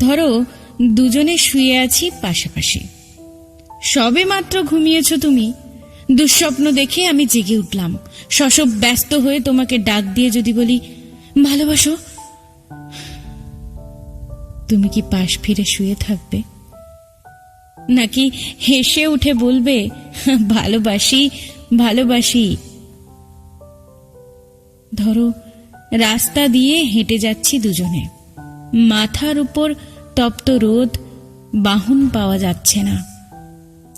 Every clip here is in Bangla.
ধরো, দুজনে শুয়ে আছি পাশাপাশি। সবে মাত্র ঘুমিয়েছ তুমি। দুঃস্বপ্ন দেখে আমি জেগে উঠলাম। শশব ব্যস্ত হয়ে তোমাকে ডাক দিয়ে যদি বলি, ভালোবাসো? তুমি কি পাশ ফিরে শুয়ে থাকবে? নাকি হেসে উঠে বলবে, ভালোবাসি ভালোবাসি। ধরো, রাস্তা দিয়ে হেঁটে যাচ্ছি দুজনে। মাথার উপর তপ্ত রোদ বাহন পাওয়া যাচ্ছে না।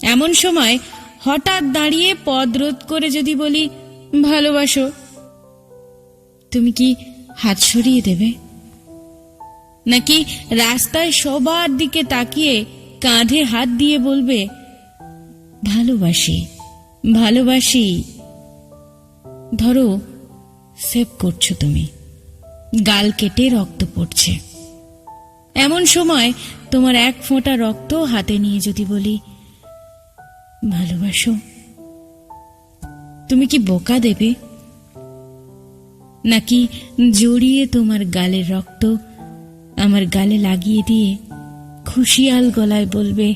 এমন সময় হঠাৎ দাঁড়িয়ে পদ রোধ করে যদি বলি, ভালোবাসো, তুমি কি হাত সরিয়ে দেবে? নাকি রাস্তায় সবার দিকে তাকিয়ে কাঁধে হাত দিয়ে বলবে, ভালোবাসি ভালোবাসি, ধরো, সেভ করছ তুমি, গাল কেটে রক্ত পড়ছে। এমন সময় তোমার এক ফোঁটা রক্ত হাতে নিয়ে যদি বলি, ভালোবাসো। তুমি কি বোকা দেবে? নাকি জড়িয়ে তোমার গালের রক্ত আমার গালে লাগিয়ে দিয়ে খুশিয়াল গলায় বলবে,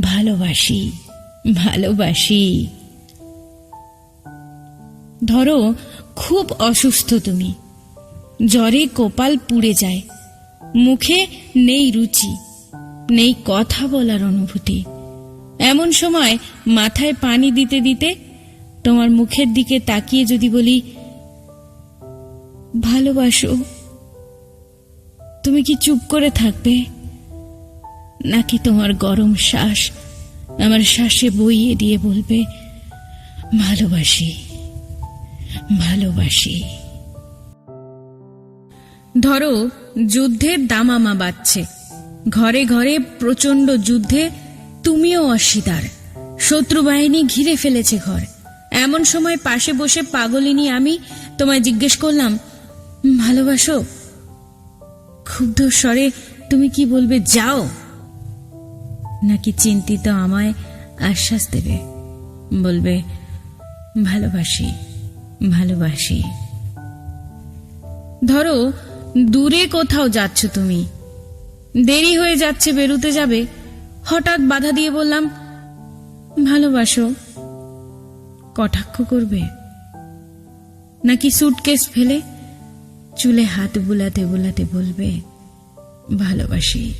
ভালোবাসি ভালোবাসি ধরো, খুব অসুস্থ তুমি। জ্বরে কপাল পুড়ে যায়। মুখে নেই রুচি, নেই কথা বলার অনুভূতি। এমন সময় মাথায় পানি দিতে দিতে তোমার মুখের দিকে তাকিয়ে যদি বলি, ভালোবাসো, তুমি কি চুপ করে থাকবে? নাকি তোমার গরম শ্বাস আমার শ্বাসে বইয়ে দিয়ে বলবে, ভালোবাসি ভালোবাসি। ধরো যুদ্ধের দামামা বাজছে ঘরে ঘরে প্রচণ্ড যুদ্ধে তুমিও অস্বীকার। শত্রু বাহিনী ঘিরে ফেলেছে ঘর। এমন সময় পাশে বসে পাগলিনী আমি তোমায় জিজ্ঞেস করলাম, ভালোবাসো? ক্ষুব্ধ স্বরে তুমি কি বলবে, যাও? নাকি চিন্তিত আমায় আশ্বাস দেবে? বলবে, ভালোবাসি ভালোবাসি। ধরো দূরে কোথাও যাচ্ছ তুমি। দেরি হয়ে যাচ্ছে, বেরুতে যাবে। হঠাৎ বাধা দিয়ে বললাম, ভালোবাসো, কটাক্ষ করবে? নাকি সুটকেস ফেলে চুলে হাত বুলাতে বুলাতে বলবে, ভালোবাসি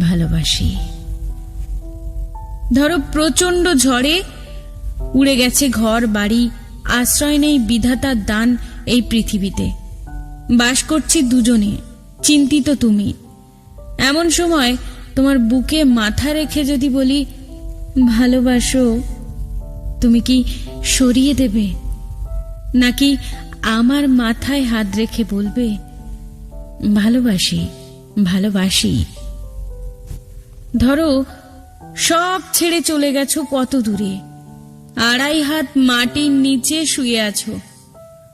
ভালোবাসি। ধরো প্রচণ্ড ঝড়ে উড়ে গেছে ঘর, বাড়ি, আশ্রয় নেই বিধাতার দান এই পৃথিবীতে। বাস করছি দুজনে, চিন্তিত তুমি। এমন সময় তোমার বুকে মাথা রেখে যদি বলি, ভালোবাসো, তুমি কি সরিয়ে দেবে? নাকি আমার মাথায় হাত রেখে বলবে, ভালোবাসি ভালোবাসি? ধরো, সব ছেড়ে চলে গেছো কত দূরে। আড়াই হাত মাটির নিচে শুয়ে আছো।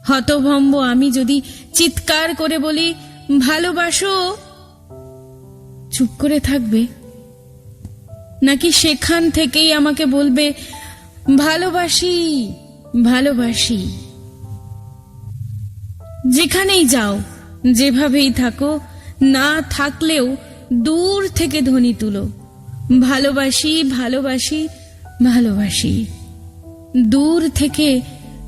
হতভম্ব, আমি যদি চিৎকার করে বলি, ভালোবাসো? চুপ করে থাকবে। নাকি সেখান থেকেই আমাকে বলবে, ভালোবাসি ভালোবাসি। যেখানেই যাও, যেভাবেই থাকো, না থাকলেও দূর থেকে ধ্বনি তুলো। ভালোবাসি ভালোবাসি ভালোবাসি। দূর থেকে